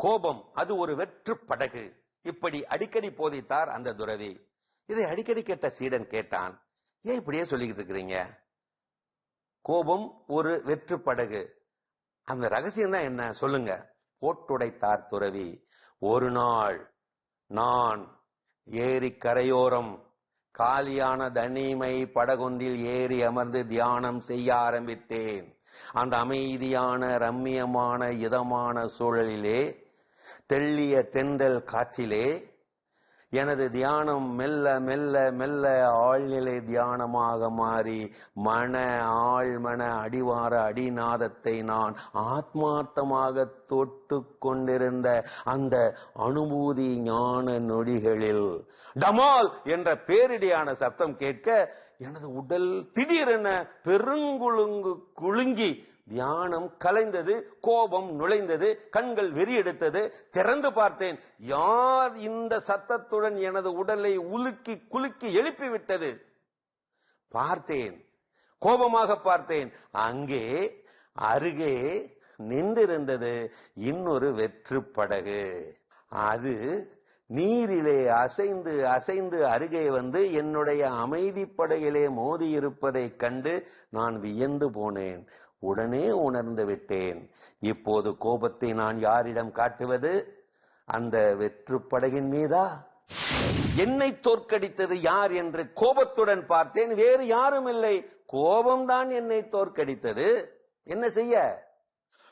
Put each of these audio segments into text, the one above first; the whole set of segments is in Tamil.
கோபம் அது ஒரு வெற்று படகு. இப்படி அடிக்கடி போதித்தார் அந்த துறவி. இதை அடிக்கடி கேட்ட சீடன் கேட்டான் ஏன் இப்படியே சொல்லிக்கிட்டு இருக்கிறீங்க? கோபம் ஒரு வெற்று படகு. அந்த ரகசியம் தான் என்ன? சொல்லுங்க. போட்டுடைத்தார் துறவி ஒரு நாள் நான் ஏரி கரையோரம் காலியான தனிமை படகொந்தில் ஏறி அமர்ந்து தியானம் செய்ய ஆரம்பித்தேன். அந்த அமைதியான ரம்மியமான இதமான சூழலிலே தெள்ளிய தென்றல் காற்றிலே எனது தியானம் மெல்ல மெல்ல மெல்ல ஆழ்நிலை தியானமாக மாறி மன ஆழ்மன அடிவார அடிநாதத்தை நான் ஆத்மார்த்தமாக தொட்டு கொண்டிருந்த அந்த அனுபூதி ஞான நொடிகளில் டமால் என்ற பேரிடியான சத்தம் கேட்க எனது உடல் திடீரென பெருங்குழுங்கு குலுங்கி தியானம் கலைந்தது கோபம் நுழைந்தது கண்கள் வெறியெடுத்தது திறந்து பார்த்தேன். யார் இந்த சத்தத்துடன் எனது உடலை உலுக்கி குலுக்கி எழுப்பிவிட்டது? பார்த்தேன். கோபமாக பார்த்தேன். அங்கே அருகே நின்றிருந்தது இன்னொரு வெற்று படகு. அது நீரிலே அசைந்து அசைந்து அருகே வந்து என்னுடைய அமைதி படையிலே மோதி கண்டு நான் வியந்து போனேன். உடனே உணர்ந்து விட்டேன். இப்போது கோபத்தை நான் யாரிடம் காட்டுவது? அந்த வெற்றுப்படையின் மீதா? என்னை தோற்கடித்தது யார் என்று கோபத்துடன் பார்த்தேன். வேறு யாரும் இல்லை. கோபம்தான் என்னை தோற்கடித்தது. என்ன செய்ய?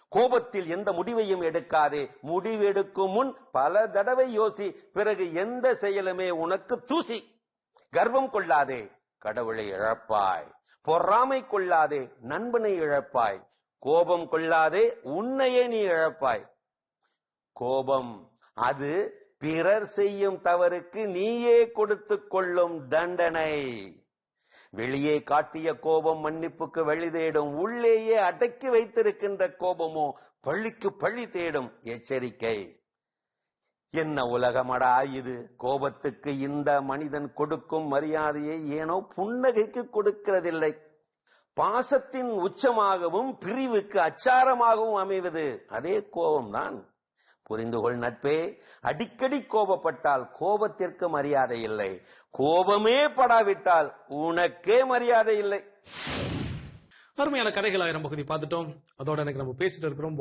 கோபத்தில் எந்த முடிவையும் எடுக்காதே. முடிவெடுக்கும் முன் பல தடவை யோசி. பிறகு எந்த செயலுமே உனக்கு தூசி. கர்வம் கொள்ளாதே. கடவுளை இழப்பாய். பொறாமை கொள்ளாதே நண்பனை இழப்பாய். கோபம் கொள்ளாதே உன்னையே நீ இழப்பாய். கோபம் அது பிறர் செய்யும் தவறுக்கு நீயே கொடுத்து கொள்ளும் தண்டனை. வெளியே காட்டிய கோபம் மன்னிப்புக்கு வழி தேடும் உள்ளேயே அடக்கி வைத்திருக்கின்ற கோபமோ பள்ளிக்கு பழி தேடும் எச்சரிக்கை. என்ன உலகமடா இது? கோபத்துக்கு இந்த மனிதன் கொடுக்கும் மரியாதையை ஏனோ புன்னகைக்கு கொடுக்கிறதில்லை. பாசத்தின் உச்சமாகவும் பிரிவுக்கு அச்சாரமாகவும் அமைவது. அதே கோபம்தான். புரிந்து கொள் நட்பே. அடிக்கடி கோபப்பட்டால் கோபத்திற்கு மரியாதை இல்லை. கோபமே படாவிட்டால் உனக்கே மரியாதை இல்லை. அருமையான கதைகள் ஆயிரம் பகுதி பார்த்துட்டோம். அதோட எனக்கு நம்ம பேசிட்டு இருக்கிறோம்.